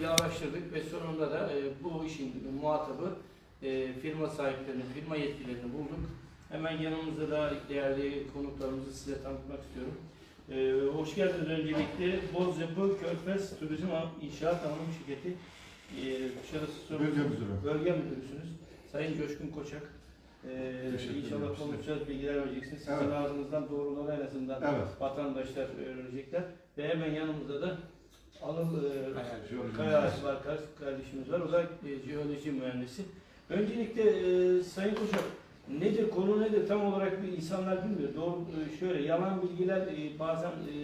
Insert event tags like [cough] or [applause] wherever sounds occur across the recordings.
ile araştırdık ve sonunda da e, bu işin muhatabı e, firma sahiplerini, firma yetkililerini bulduk. Hemen yanımızda da değerli konuklarımızı size tanıtmak istiyorum. E, hoş geldiniz öncelikle. Boz Yapı Körfez Turizm İnşaat Anonim Şirketi e, Bölge müdürü. Bölge Müdürüsünüz. Sayın Coşkun Koçak. E, Teşekkür inşallah konuşacağız, bilgiler vereceksiniz. Sizin Evet. ağzınızdan doğruları en azından Evet. vatandaşlar öğrenecekler. Ve hemen yanımızda da Anıl e, var, kar- kardeşimiz var. O da e, jeoloji mühendisi. Öncelikle e, Sayın Koçak, nedir, konu nedir tam olarak bir insanlar bilmiyor. Doğru, e, şöyle yalan bilgiler e, bazen e,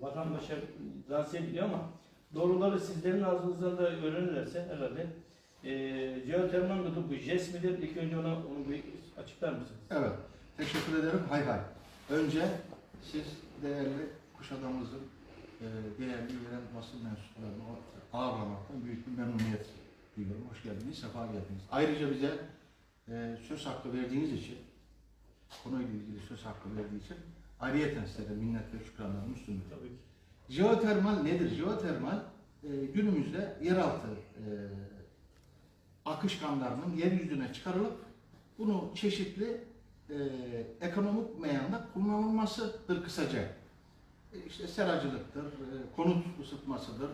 vatandaşa lanse ediliyor ama doğruları sizlerin ağzınızdan da öğrenirlerse herhalde e, jeotermal midir, bu JES midir? İlk önce ona, onu bir açıklar mısınız? Evet. Teşekkür ederim. Hay hay. Önce siz değerli Kuşadamızın e, değerli yerel basın mensuplarını ağırlamaktan büyük bir memnuniyet duyuyorum. Hoş geldiniz, sefa geldiniz. Ayrıca bize e, söz hakkı verdiğiniz için, konuyla ilgili söz hakkı verdiği için ayrıyeten size de minnet ve şükranlarımı sunuyorum. Tabii ki. Jeotermal nedir? Jeotermal e, günümüzde yeraltı e, akışkanlarının yeryüzüne çıkarılıp bunu çeşitli e, ekonomik meyanda kullanılmasıdır kısaca. E, işte seracılıktır, e, konut ısıtmasıdır,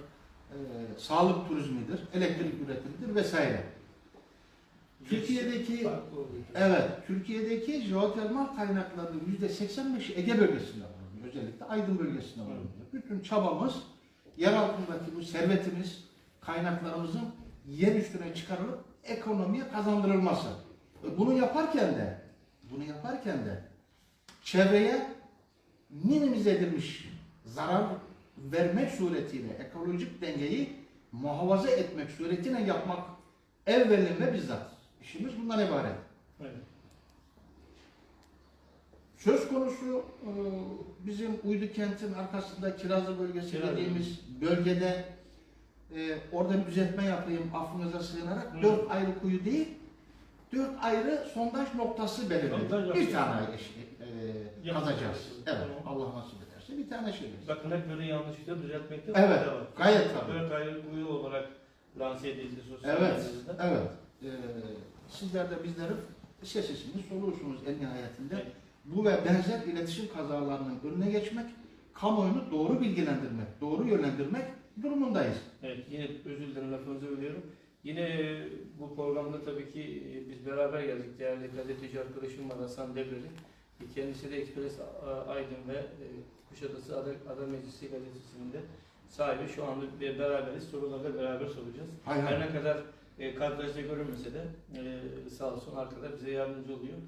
e, sağlık turizmidir, elektrik üretimidir vesaire. Türkiye'deki. Evet, Türkiye'deki jeotermal kaynakların yüzde 85'i Ege bölgesinde bulunuyor. Özellikle Aydın bölgesinde bulunuyor. Bütün çabamız yer altındaki bu servetimiz, kaynaklarımızın yer üstüne çıkarılıp ekonomiye kazandırılması. Bunu yaparken de, bunu yaparken de çevreye minimize edilmiş zarar vermek suretiyle ekolojik dengeyi muhafaza etmek suretiyle yapmak evvelin ve bizzat. İşimiz bundan ibaret. Evet. Söz konusu e, bizim Uydu kentin arkasında Kirazlı bölgesi Kirazlı. dediğimiz bölgede e, orada bir düzeltme yapayım affınıza sığınarak Hı. dört ayrı kuyu değil dört ayrı sondaj noktası belirledik. Bir tane eş- e, kazacağız. Evet. Allah nasip bir tane şey. Bakın hep böyle yanlışlıkla düzeltmekte Evet, fayda var. gayet tabii. Ayrı kuyu olarak lanse edildi sosyal Evet, medyada. evet. E, sizler de bizlerin sesisini soluyorsunuz en nihayetinde. Evet. Bu ve benzer iletişim kazalarının önüne geçmek, kamuoyunu doğru bilgilendirmek, doğru yönlendirmek durumundayız. Evet, yine özür dilerim lafınızı bölüyorum. Yine e, bu programda tabii ki e, biz beraber geldik. Değerli gazeteci arkadaşım var Hasan Devreli. E, Kendisi de Ekspres Aydın ve e, Kuşadası Ada, Ada Meclisi gazetesinin de sahibi. Şu anda bir beraberiz. Soruları beraber soracağız. Hay hay. Her ne kadar e, kadrajda görünmese de e, sağ olsun arkada bize yardımcı oluyor.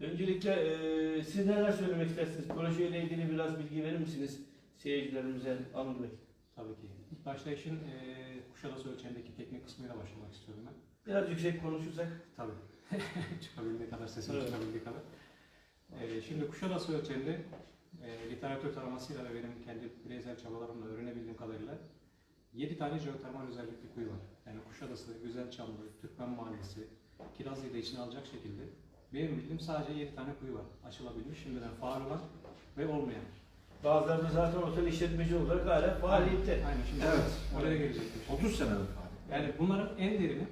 Öncelikle e, siz neler söylemek istersiniz? Projeyle ilgili biraz bilgi verir misiniz seyircilerimize Anıl Bey? Tabii ki. İlk başta işin eee Kuşadası ölçeğindeki teknik kısmıyla başlamak istiyorum ben. Biraz yüksek konuşursak. Tabii. [laughs] çıkabildiği kadar, sesim Evet. çıkabildiği kadar. Eee şimdi Kuşadası ölçeğinde eee literatür taramasıyla ve benim kendi bireysel çabalarımla öğrenebildiğim kadarıyla 7 tane jeotermal özellikli kuyu var. Yani Kuşadası, Güzelçamlı, Türkmen Mahallesi, Kirazlı'yı da içine alacak şekilde benim bildiğim sadece 7 tane kuyu var. Açılabilmiş, şimdiden faal olan ve olmayan. Bazıları da zaten otel işletmeci olarak hala faaliyette. Aynen şimdi Evet. oraya gelecektim. 30 senelik hali. Yani bunların en derini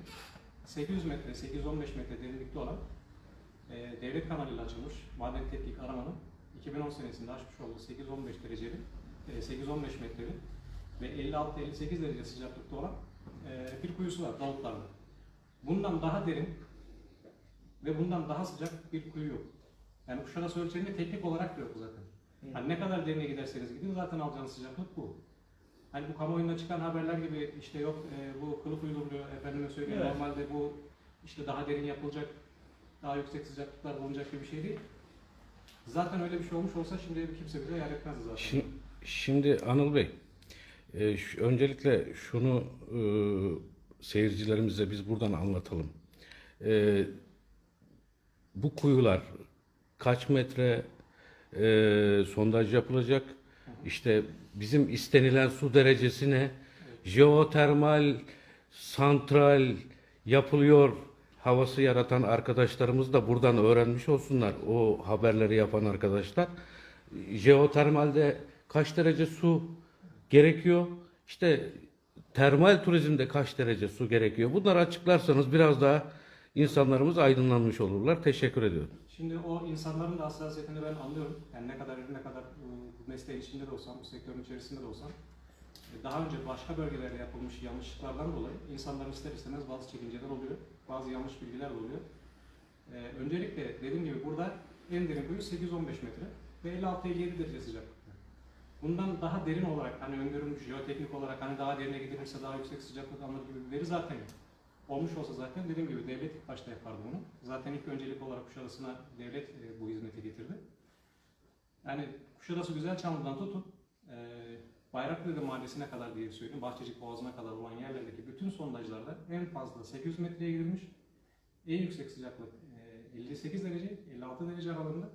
800 metre, 815 metre derinlikte olan e, devlet kanalıyla açılmış maden tetkik aramanın 2010 senesinde açmış olduğu 815 dereceli, e, 815 metreli ve 56-58 derece sıcaklıkta olan e, bir kuyusu var Davutlar'da. Bundan daha derin ve bundan daha sıcak bir kuyu yok. Yani Kuşadası ölçeğinde teknik olarak da yok zaten. Hani ne kadar derine giderseniz gidin zaten alacağınız sıcaklık bu. Hani bu kamuoyunda çıkan haberler gibi işte yok e, bu kılıf uyduruluyor efendime söyleyeyim Evet. normalde bu işte daha derin yapılacak, daha yüksek sıcaklıklar bulunacak gibi bir şey değil. Zaten öyle bir şey olmuş olsa şimdi kimse bize yer etmezdi zaten. Şimdi, şimdi Anıl Bey, e, öncelikle şunu e, seyircilerimize biz buradan anlatalım. E, bu kuyular kaç metre e, sondaj yapılacak? İşte bizim istenilen su derecesi ne? Jeotermal santral yapılıyor havası yaratan arkadaşlarımız da buradan öğrenmiş olsunlar. O haberleri yapan arkadaşlar. Jeotermalde kaç derece su gerekiyor? İşte termal turizmde kaç derece su gerekiyor? Bunları açıklarsanız biraz daha insanlarımız aydınlanmış olurlar. Teşekkür ediyorum. Şimdi o insanların da hassasiyetini ben anlıyorum. Yani ne kadar ne kadar e, bu mesleğin içinde de olsam, bu sektörün içerisinde de olsam e, daha önce başka bölgelerde yapılmış yanlışlıklardan dolayı insanların ister istemez bazı çekinceler oluyor. Bazı yanlış bilgiler de oluyor. E, öncelikle dediğim gibi burada en derin kuyu 8-15 metre ve 56-57 derece sıcaklıkta. Bundan daha derin olarak hani öngörülmüş jeoteknik olarak hani daha derine gidilirse daha yüksek sıcaklık alınır gibi bir veri zaten yok. Olmuş olsa zaten dediğim gibi devlet ilk başta yapardı bunu. Zaten ilk öncelik olarak Kuşadası'na devlet e, bu hizmeti getirdi. Yani Kuşadası Güzelçamlı'dan tutun Bayraklıdere Mahallesi'ne kadar diye söyleyeyim, Bahçecik Boğazı'na kadar olan yerlerdeki bütün sondajlarda en fazla 800 metreye girilmiş. En yüksek sıcaklık e, 58 derece, 56 derece aralığında.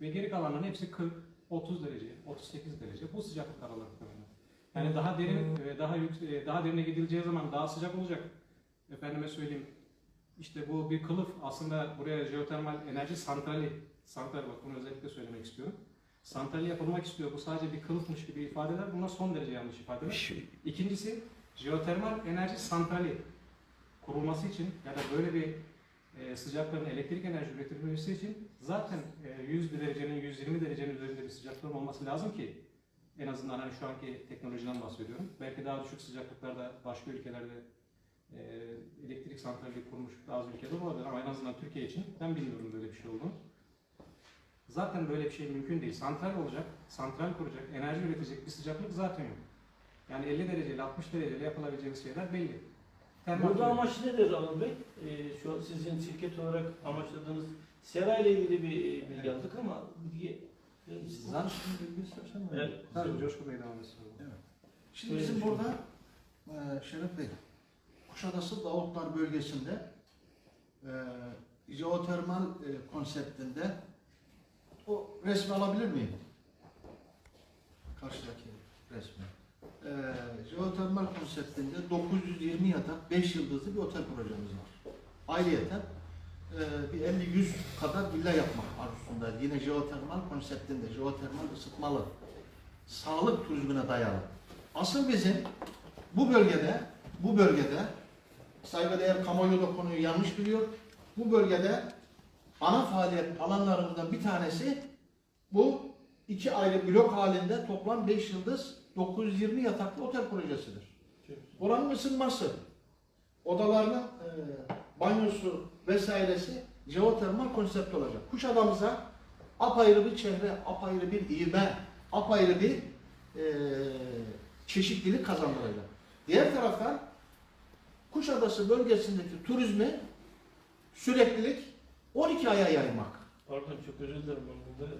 Ve geri kalanların hepsi 40, 30 derece, 38 derece. Bu sıcaklık aralıklarında. Yani daha derin ve daha yüksek, daha derine gidileceği zaman daha sıcak olacak. Efendime söyleyeyim. İşte bu bir kılıf aslında buraya jeotermal enerji santrali, santral bak bunu özellikle söylemek istiyorum. Santrali yapılmak istiyor. Bu sadece bir kılıfmış gibi ifadeler. Bunlar son derece yanlış ifadeler. Ş- İkincisi jeotermal enerji santrali kurulması için ya da böyle bir e, sıcaklığın elektrik enerji üretilmesi için zaten e, 100 derecenin 120 derecenin üzerinde bir sıcaklığın olması lazım ki en azından hani şu anki teknolojiden bahsediyorum. Belki daha düşük sıcaklıklarda başka ülkelerde e, elektrik santrali kurmuş bazı ülkede olabilir ama en azından Türkiye için ben bilmiyorum böyle bir şey olduğunu. Zaten böyle bir şey mümkün değil. Santral olacak, santral kuracak, enerji üretecek bir sıcaklık zaten yok. Yani 50 dereceyle 60 dereceyle yapılabileceğimiz şeyler belli. Termal Burada amaç nedir Anıl Bey? Ee, şu an sizin şirket olarak amaçladığınız sera ile ilgili bir e, bilgi aldık ama bilgi verir misiniz? Zaten Evet. Tabii Coşkun Bey devam etsin. Şimdi bizim burada e, Şeref Bey, Kuşadası Davutlar bölgesinde e, jeotermal e, konseptinde o resmi alabilir miyim? Karşıdaki resmi. E, jeotermal konseptinde 920 yatak 5 yıldızlı bir otel projemiz var. Ayrıyeten e, bir 50-100 kadar villa yapmak arzusunda. Yine jeotermal konseptinde, jeotermal ısıtmalı, sağlık turizmine dayalı. Asıl bizim bu bölgede, bu bölgede saygıdeğer kamuoyu da konuyu yanlış biliyor. Bu bölgede ana faaliyet alanlarımızdan bir tanesi bu iki ayrı blok halinde toplam 5 yıldız 920 yataklı otel projesidir. Oranın ısınması, odalarının e, banyosu vesairesi jeotermal konsept olacak. Kuşadamıza apayrı bir çehre, apayrı bir ivme, apayrı bir e, çeşitlilik kazandıracak. Diğer taraftan Kuşadası bölgesindeki turizmi süreklilik 12 aya yaymak. Pardon çok özür dilerim ben burada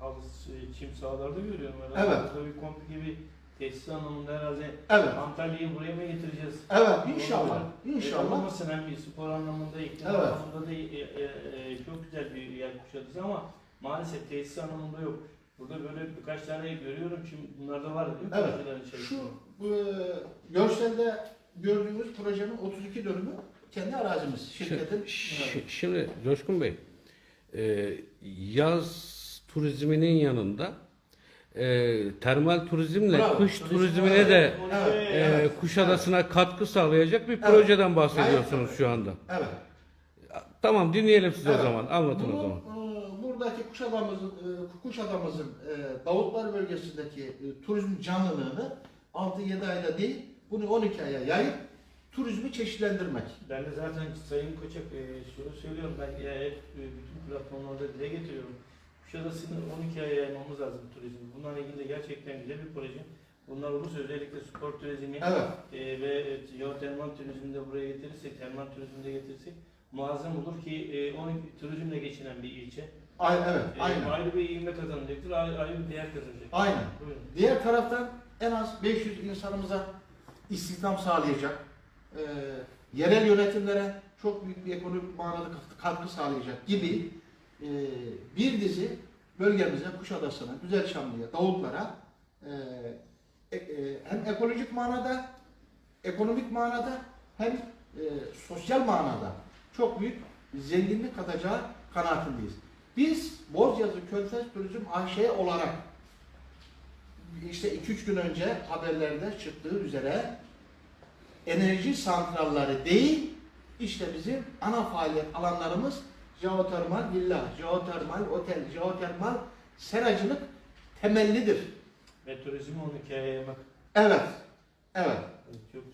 halı şey, çim sahalarda görüyorum herhalde. Evet. Burada bir komplike bir tesis anlamında herhalde Evet. Antalya'yı buraya mı getireceğiz? Evet inşallah. İnşallah. İnşallah. Olmasın hem bir spor anlamında, iklim Evet. anlamında da e, e, e, çok güzel bir yer Kuşadası ama maalesef tesis anlamında yok. Burada böyle birkaç tane görüyorum. Şimdi bunlar da var değil mi? Evet. Şu e, görselde gördüğümüz projenin 32 dönümü kendi arazimiz. Şirketin. Ş- Şimdi Coşkun Bey, e, yaz turizminin yanında e, termal turizmle Bravo. kış Turizm turizmine de Evet, e, evet. Kuşadası'na katkı sağlayacak bir Evet. projeden bahsediyorsunuz Gayet şu anda. Evet. Tamam dinleyelim sizi Evet. o zaman. Anlatın Bunu, o zaman. e, buradaki Kuşadamızın, e, Kuşadamızın e, Davutlar bölgesindeki e, turizm canlılığını 6-7 ayda değil, bunu 12 aya yayıp turizmi çeşitlendirmek. Ben de zaten Sayın Koçak e, şunu söylüyorum ben e, hep e, bütün platformlarda dile getiriyorum. Kuşadası'nı 12 aya yaymamız lazım turizmi. Bunlarla ilgili de gerçekten güzel bir proje. Bunlar olursa özellikle spor turizmi Evet. e, ve e, jeotermal turizmini de buraya getirirsek, termal turizmini de getirirsek muazzam olur ki e, 12 turizmle geçinen bir ilçe. Ay, evet, E, aynen. ayrı bir ivme kazanacaktır, ayrı, ayrı bir değer kazanacak. Aynen. Buyurun. Diğer taraftan en az 500 insanımıza istihdam sağlayacak, e, yerel yönetimlere çok büyük bir ekonomik manada katkı- sağlayacak gibi e, bir dizi bölgemize, Kuşadası'na, Güzelçamlı'ya, Davutlara e, e, e, hem ekolojik manada, ekonomik manada hem e, sosyal manada çok büyük zenginlik katacağı kanaatindeyiz. Biz Bozyazı Körfez Turizm AŞ olarak işte 2-3 gün önce haberlerde çıktığı üzere enerji santralleri değil, işte bizim ana faaliyet alanlarımız jeotermal villa, jeotermal otel, jeotermal seracılık temellidir. Ve turizm onu hikayeye bak. Evet, evet.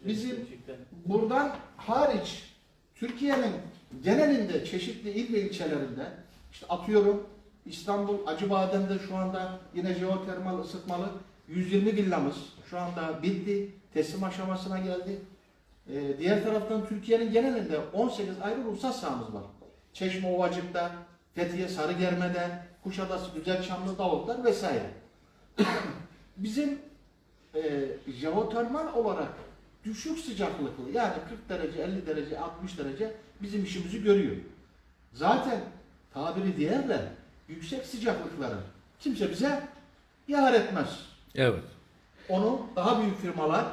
Bizim- gerçekten. Buradan hariç Türkiye'nin genelinde çeşitli il ve ilçelerinde işte atıyorum İstanbul Acıbadem'de şu anda yine jeotermal ısıtmalı 120 villamız şu anda bitti. Teslim aşamasına geldi. Ee, diğer taraftan Türkiye'nin genelinde 18 ayrı ruhsat sahamız var. Çeşme Ovacık'ta, Fethiye Sarıgerme'de, Kuşadası Güzelçamlı Davutlar vesaire. [coughs] Bizim e, jeotermal olarak düşük sıcaklıklı yani 40 derece, 50 derece, 60 derece bizim işimizi görüyor. Zaten tabiri diğerle yüksek sıcaklıkları kimse bize yar etmez. Evet. Onu daha büyük firmalar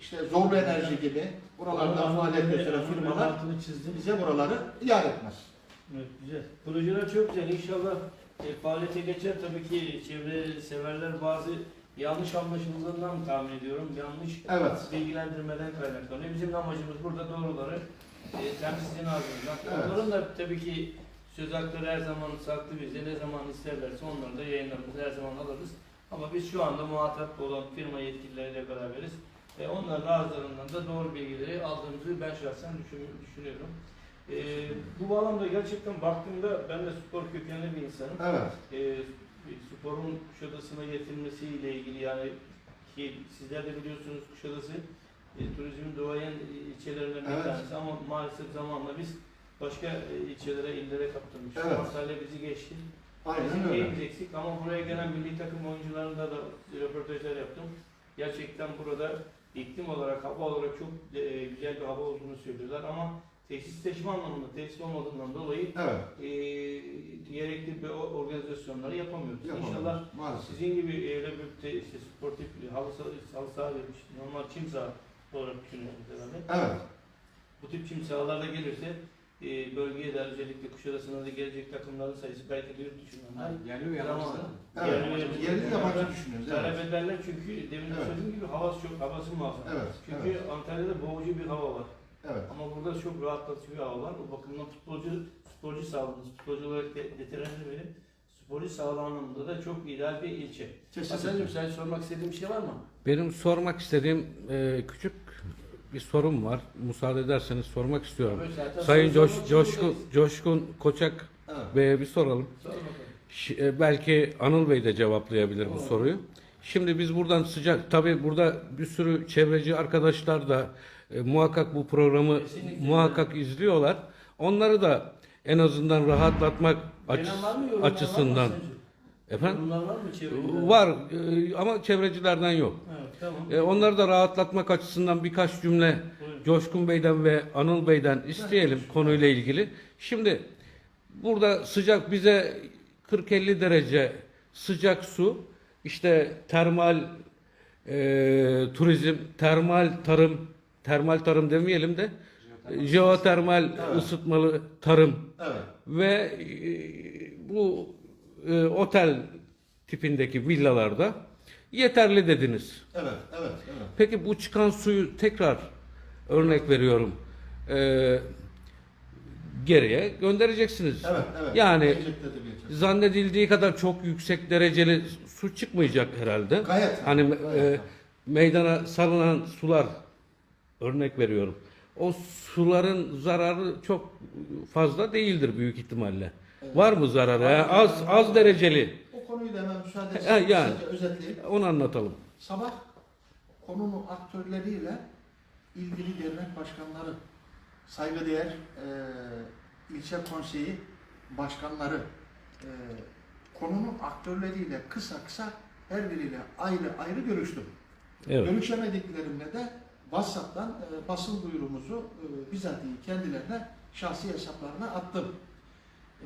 işte Zorlu Enerji gibi buralarda faaliyet gösteren firmalar altını çizdim. bize buraları yar etmez. Evet, güzel. Projeler çok güzel. İnşallah e, faaliyete geçer. Tabii ki çevre severler bazı yanlış anlaşılmalarından tahmin ediyorum. Yanlış Evet. bilgilendirmeden kaynaklanıyor. Bizim amacımız burada doğruları e, temsilcinin ağzından. Evet. Onların da tabii ki söz hakları her zaman saklı bizde. Ne zaman isterlerse onları da yayınlarımızı her zaman alırız. Ama biz şu anda muhatap olan firma yetkilileriyle beraberiz. E, onların ağızlarından da doğru bilgileri aldığımızı ben şahsen düşün- düşünüyorum. E, bu bağlamda gerçekten baktığımda ben de spor kökenli bir insanım Evet. e, sporun Kuşadası'na getirilmesiyle ilgili yani ki sizler de biliyorsunuz Kuşadası e, turizmin doğayan ilçelerinden bir Evet. tanesi ama maalesef zamanla biz başka e, ilçelere, illere kaptırmışız. Evet. Antalya bizi geçti. Aynen Bizim öyle. eksik ama buraya gelen milli takım oyuncularında da röportajlar yaptım. Gerçekten burada iklim olarak, hava olarak çok e, güzel bir hava olduğunu söylüyorlar ama tesisleşme anlamında tesis olmadığından dolayı Evet. e, gerekli bir o- organizasyonları yapamıyoruz. Yapalım. İnşallah Maalesef. sizin gibi öyle bir te, işte sportif bir halı saha, halı saha normal çim saha olarak düşünüyoruz herhalde. Evet. Bu tip çim sahalarda gelirse e, bölgeye de özellikle Kuşadası'na da gelecek takımların sayısı belki de yurt dışından da Yerli ve yabancı. Evet. Yerli- Yerli yabancı düşünüyoruz. talep Evet. ederler çünkü demin de Evet. söylediğim gibi havası çok, havası muazzam. Evet. Çünkü Evet. Antalya'da boğucu bir hava var. Evet. Ama burada çok rahatlatıcı bir hava var. O bakımdan futbolcu, sporcu sağlığınız, futbolcu olarak de, veterinerim, sporcu sağlığı anlamında da çok ideal bir ilçe. Hasan'cığım sen sormak istediğin bir şey var mı? Benim sormak istediğim e, küçük bir sorum var. Müsaade ederseniz sormak istiyorum. Zaten Sayın soru Coş, sormak Coşkun, zorundayız. Coşkun Koçak. Bey'e bir soralım. Sor bakalım. E, belki Anıl Bey de cevaplayabilir bu soruyu. Şimdi biz buradan sıcak, tabii burada bir sürü çevreci arkadaşlar da e, muhakkak bu programı muhakkak izliyorlar. Onları da en azından rahatlatmak Gelen açıs- var mı, yorumlar var mı açısından. Hasan'cığım? Efendim? Yorumlar var mı çevrede? Var e, ama çevrecilerden yok. Evet, tamam. E, onları da rahatlatmak açısından birkaç cümle Buyurun. Coşkun Bey'den ve Anıl Bey'den isteyelim konuyla ilgili. Şimdi burada sıcak bize 40-50 derece sıcak su, işte termal e, turizm, termal tarım, termal tarım demeyelim de e, jeotermal Evet. ısıtmalı tarım Evet. ve e, bu e, otel tipindeki villalarda yeterli dediniz. Evet. Evet. Evet. Peki bu çıkan suyu tekrar örnek veriyorum e, geriye göndereceksiniz. Evet. Evet. Yani- Gelecekte de gelecek. Zannedildiği kadar çok yüksek dereceli su çıkmayacak herhalde. Gayet. Hani e, Gayet. meydana salınan sular örnek veriyorum. O suların zararı çok fazla değildir büyük ihtimalle. Var mı zararı? Ha, az az dereceli. Konuyu da hemen müsaade etseniz yani. özetleyeyim. Onu anlatalım. Sabah konunun aktörleriyle ilgili dernek başkanları, saygıdeğer e, ilçe konseyi başkanları e, konunun aktörleriyle kısa kısa her biriyle ayrı ayrı görüştüm. Evet. Görüşemediklerimde de WhatsApp'tan e, basın duyurumuzu e, bizatihi kendilerine şahsi hesaplarına attım.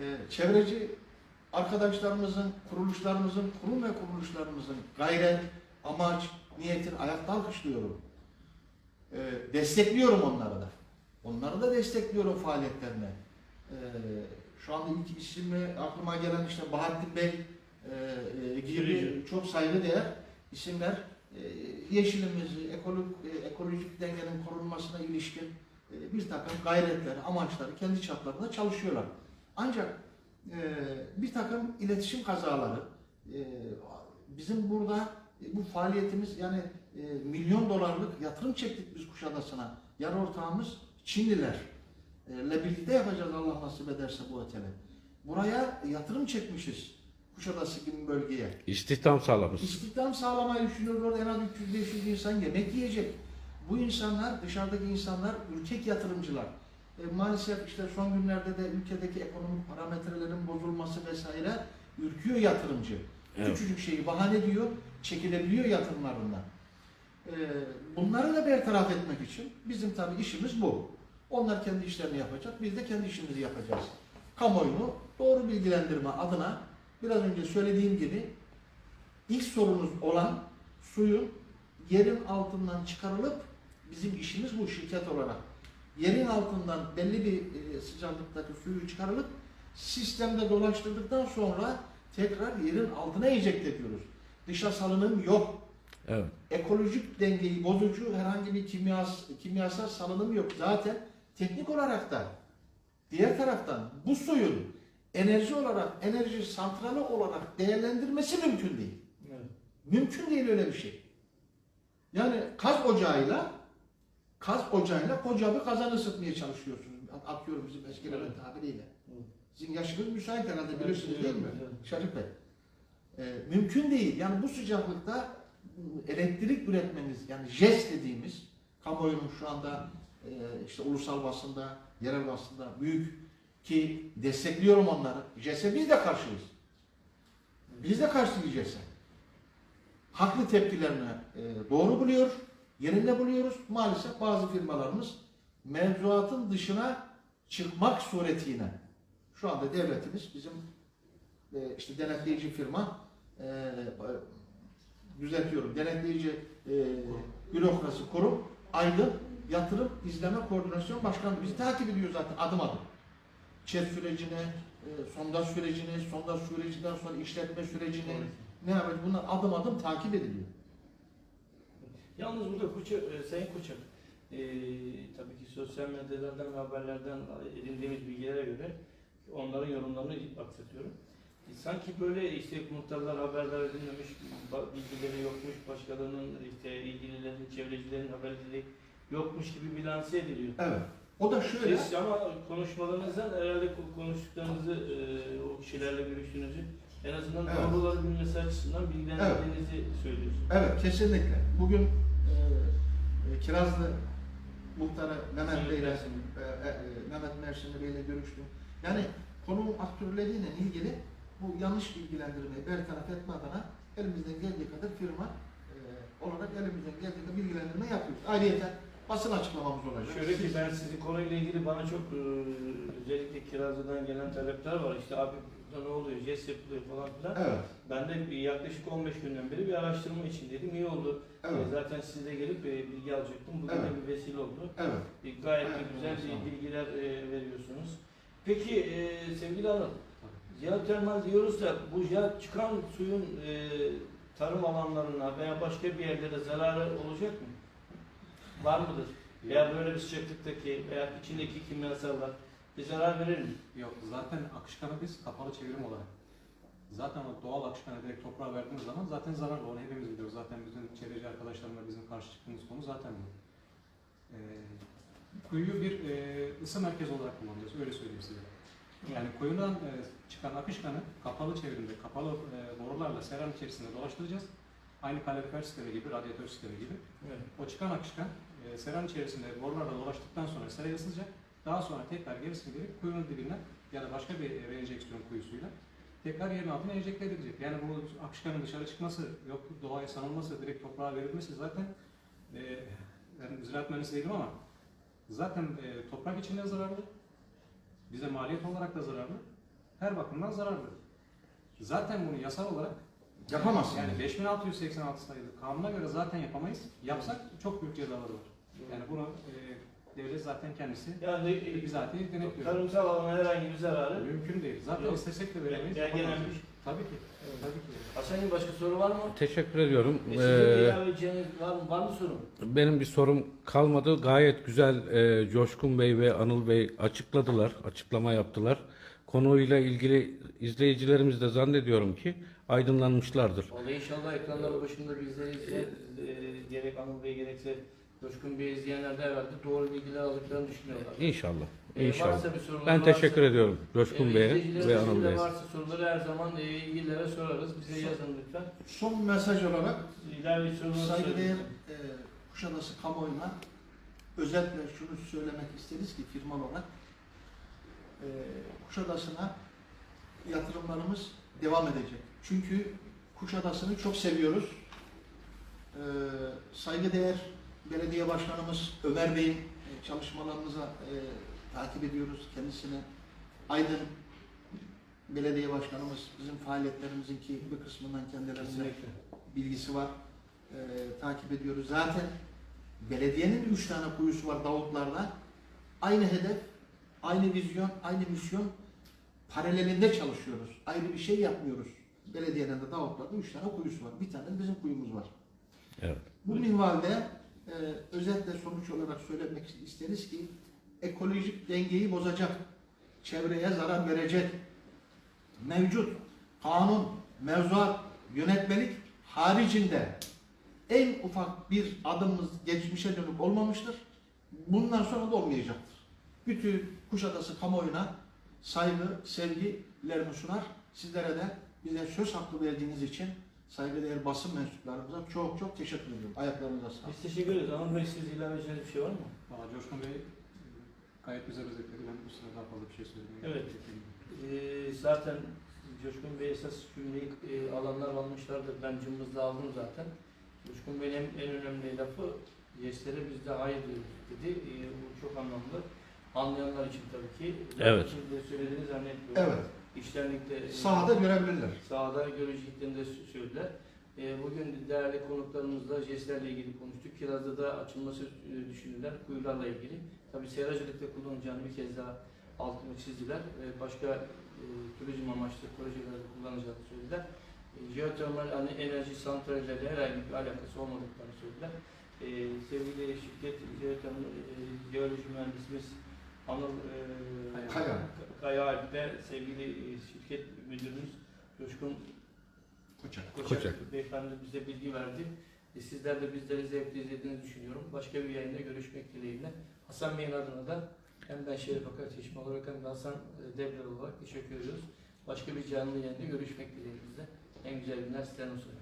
E, çevreci arkadaşlarımızın, kuruluşlarımızın, kurum ve kuruluşlarımızın gayret, amaç, niyetini ayakta alkışlıyorum. E, destekliyorum onları da. Onları da destekliyorum faaliyetlerine. E, şu anda ilk ismi aklıma gelen işte Bahattin Bey e, e, gibi çok saygıdeğer isimler e, yeşilimizi, ekolojik, e, ekolojik dengenin korunmasına ilişkin e, bir takım gayretleri, amaçları kendi çaplarında çalışıyorlar. Ancak bir takım iletişim kazaları, e, bizim burada e, bu faaliyetimiz yani e, milyon dolarlık yatırım çektik biz Kuşadası'na. Yarı ortağımız Çinliler. E, ile birlikte yapacağız Allah nasip ederse bu oteli. Buraya yatırım çekmişiz Kuşadası gibi bölgeye. İstihdam sağlamış. İstihdam sağlamayı düşünüyorlar. En az 300-500 insan yemek yiyecek. Bu insanlar, dışarıdaki insanlar ürkek yatırımcılar. E, maalesef işte son günlerde de ülkedeki ekonomik parametrelerin bozulması vesaire ürküyor yatırımcı. Evet. Küçücük şeyi bahane diyor, çekilebiliyor yatırımlarından. E, bunları da bertaraf etmek için bizim tabii işimiz bu. Onlar kendi işlerini yapacak, biz de kendi işimizi yapacağız. Kamuoyunu doğru bilgilendirme adına biraz önce söylediğim gibi ilk sorunuz olan suyun yerin altından çıkarılıp bizim işimiz bu şirket olarak. Yerin altından belli bir e, sıcaklıktaki suyu çıkarılıp sistemde dolaştırdıktan sonra tekrar yerin altına enjekte ediyoruz. Dışa salınım yok. Evet. Ekolojik dengeyi bozucu herhangi bir kimyas, kimyasal salınım yok. Zaten teknik olarak da diğer taraftan bu suyun enerji olarak, enerji santrali olarak değerlendirmesi mümkün değil. Evet. Mümkün değil öyle bir şey. Yani kaz ocağıyla kaz ocağıyla koca bir kazan ısıtmaya çalışıyorsunuz. Atıyorum bizim eskilerin Evet. tabiriyle. Evet. Sizin yaşınız müsait herhalde Evet, biliyorsunuz değil mi? evet. Şerif Bey. Ee, mümkün değil. Yani bu sıcaklıkta elektrik üretmeniz yani JES dediğimiz kamuoyunun şu anda e, işte ulusal basında, yerel basında büyük ki destekliyorum onları. JES'e biz de karşıyız. Biz de karşıyız JES'e. Haklı tepkilerini e, doğru buluyor, yerinde buluyoruz. Maalesef bazı firmalarımız mevzuatın dışına çıkmak suretiyle şu anda devletimiz bizim e, işte denetleyici firma e, düzeltiyorum denetleyici e, bürokrasi kurum Aydın Yatırım İzleme Koordinasyon Başkanlığı bizi takip ediyor zaten adım adım. ÇED sürecini, e, sondaj sürecini, sondaj sürecinden sonra işletme sürecini ne yapacak bunlar adım adım takip ediliyor. Yalnız burada Koça, e, Sayın Koçak, e, tabii ki sosyal medyalardan ve haberlerden edindiğimiz bilgilere göre onların yorumlarını aksatıyorum. E, sanki böyle işte muhtarlar haberler edinmemiş, bilgileri yokmuş, başkalarının işte ilgililerin, çevrecilerin haberleri yokmuş gibi bir lanse ediliyor. Evet. O da şöyle. Siz ama konuşmalarınızdan herhalde ko- konuştuklarınızı, e, o kişilerle görüştüğünüzü en azından Evet. doğruları bilmesi açısından bilgilendirdiğinizi söylüyorsunuz. Evet kesinlikle. Bugün e, Kirazlı muhtarı Mehmet Bey'le Mersin. e, Mehmet Mersinli Bey'le görüştüm. Yani konunun aktörleriyle ilgili bu yanlış bilgilendirmeyi bertaraf etme adına elimizden geldiği kadar firma e, olarak elimizden geldiği kadar bilgilendirme yapıyoruz. Ayrıca basın açıklamamız olacak. Şöyle ki ben sizin konuyla ilgili bana çok e, özellikle kirazlıdan gelen talepler var. İşte abi burada ne oluyor, jest yapılıyor falan filan. Evet, Ben de bir yaklaşık 15 günden beri bir araştırma içindeydim. İyi oldu. evet, E, zaten siz de gelip e, bilgi alacaktım. Bugün Evet. de bir vesile oldu. evet. E, gayet de Evet, güzel e, bilgiler e, veriyorsunuz. Peki e, sevgili Anıl, jeotermal diyoruz da bu jeo- çıkan suyun e, tarım alanlarına veya başka bir yerlere zararı olacak mı? Var mıdır? Veya böyle bir sıcaklıktaki veya içindeki kimyasallar bir zarar verir mi? Yok zaten akışkanı biz kapalı çevrim olarak. Zaten o doğal akışkanı direkt toprağa verdiğimiz zaman zaten zararlı. Onu hepimiz biliyoruz. Zaten bizim çevreci arkadaşlarımla bizim karşı çıktığımız konu zaten bu. Ee, kuyuyu bir e, ısı merkezi olarak kullanıyoruz. Öyle söyleyeyim size. Yani kuyudan e, çıkan akışkanı kapalı çevrimde, kapalı e, borularla seran içerisinde dolaştıracağız. Aynı kalorifer sistemi gibi, radyatör sistemi gibi. Evet. O çıkan akışkan e, seran içerisinde borularla dolaştıktan sonra seraya ısınacak. Daha sonra tekrar gerisini verip kuyunun dibinden ya da başka bir e, reenjeksiyon kuyusuyla tekrar yerin altına enjekte edilecek. Yani bu akışkanın dışarı çıkması, yok doğaya sanılması, direkt toprağa verilmesi zaten e, ben ziraat mühendisi değilim ama zaten e, toprak için de zararlı. Bize maliyet olarak da zararlı. Her bakımdan zararlı. Zaten bunu yasal olarak Yapamazsınız. yani 5686 sayılı kanuna göre zaten yapamayız. Yapsak çok büyük cezaları var. Yani bunu e, devlet zaten kendisi Yani e, bizatihi denetliyor. tarımsal alana herhangi bir zararı Mümkün değil. Zaten Yok. istesek de veremeyiz. belgelenmiş. yapamayız. Tabii ki. Tabii ki. Hasan'ın başka soru var mı? Teşekkür ediyorum. E, Ee, var mı? Var mı sorun? benim bir sorum kalmadı. Gayet güzel e, Coşkun Bey ve Anıl Bey açıkladılar, açıklama yaptılar. Konuyla ilgili izleyicilerimiz de zannediyorum ki aydınlanmışlardır. Vallahi inşallah ekranların başında bizleri izleyen, e, gerek Anıl Bey gerekse Coşkun Bey izleyenler de herhalde doğru bilgiler aldıklarını düşünüyorlar. İnşallah. E, İnşallah. varsa bir sorunuz Ben varsa- teşekkür ediyorum Coşkun E, Bey'e ve Anıl de Bey'e. varsa soruları her zaman e, ilgililere sorarız. Bize yazın lütfen. Son mesaj olarak İlave sorunuzu saygıdeğer e, Kuşadası kamuoyuna özetle şunu söylemek isteriz ki firma olarak e, Kuşadası'na yatırımlarımız devam edecek. Çünkü Kuşadası'nı çok seviyoruz. E, saygıdeğer belediye başkanımız Ömer Bey'in e, çalışmalarımıza e, takip ediyoruz. Kendisine Aydın belediye başkanımız bizim faaliyetlerimizinki bir kısmından kendilerine bilgisi var. Ee, takip ediyoruz. Zaten belediyenin üç tane kuyusu var Davutlar'da. Aynı hedef, aynı vizyon, aynı misyon paralelinde çalışıyoruz. Ayrı bir şey yapmıyoruz. Belediyenin de Davutlar'da üç tane kuyusu var. Bir tane bizim kuyumuz var. Evet. Bu minvalde e, özetle sonuç olarak söylemek isteriz ki ekolojik dengeyi bozacak, çevreye zarar verecek, mevcut kanun, mevzuat, yönetmelik haricinde en ufak bir adımımız geçmişe dönük olmamıştır. Bundan sonra da olmayacaktır. Bütün Kuşadası kamuoyuna saygı, sevgilerimi sunar. Sizlere de bize söz hakkı verdiğiniz için saygıdeğer basın mensuplarımıza çok çok teşekkür ediyorum. Ayaklarınıza sağlık. Biz teşekkür ederiz. Anıl Bey siz ilave edeceğiniz bir şey var mı? Valla Coşkun Bey e, gayet güzel özetledi. Ben bu sırada daha fazla bir şey söylemeye Evet. Ee, zaten Coşkun Bey esas cümleyi e, alanlar almışlardır. Ben cımbızla aldım zaten. Coşkun Bey'in en, en önemli lafı jestlere biz de hayır diyoruz dedi. Ee, bu çok anlamlı. Anlayanlar için tabii ki. Evet. Şimdi de söylediğini zannetmiyorum. Evet, İşlerlikte e, sahada görebilirler. sahada göreceklerini de sö- söylediler. E, bugün değerli konuklarımızla jestlerle ilgili konuştuk. Kirazda da açılması e, düşünülen kuyularla ilgili. Tabii seracılıkta kullanacağını bir kez daha altını çizdiler. E, başka e, turizm amaçlı projelerde kullanacağını söylediler. E, jeotermal hani enerji santralleriyle herhangi bir alakası olmadıklarını söylediler. E, sevgili şirket jeotermal e, jeoloji mühendisimiz Anıl e, Kaya. Kaya Alp ve sevgili e, şirket müdürümüz Coşkun Koçak. Koçak, Koçak. beyefendi bize bilgi verdi. E, sizler de bizleri zevkle izlediğinizi düşünüyorum. Başka bir yayında görüşmek dileğiyle. Hasan Bey'in adına da hem ben Şerif Akar Çeşme olarak hem de Hasan e, Devler olarak teşekkür ediyoruz. Başka bir canlı yayında görüşmek dileğimizle. En güzel günler sizden olsun.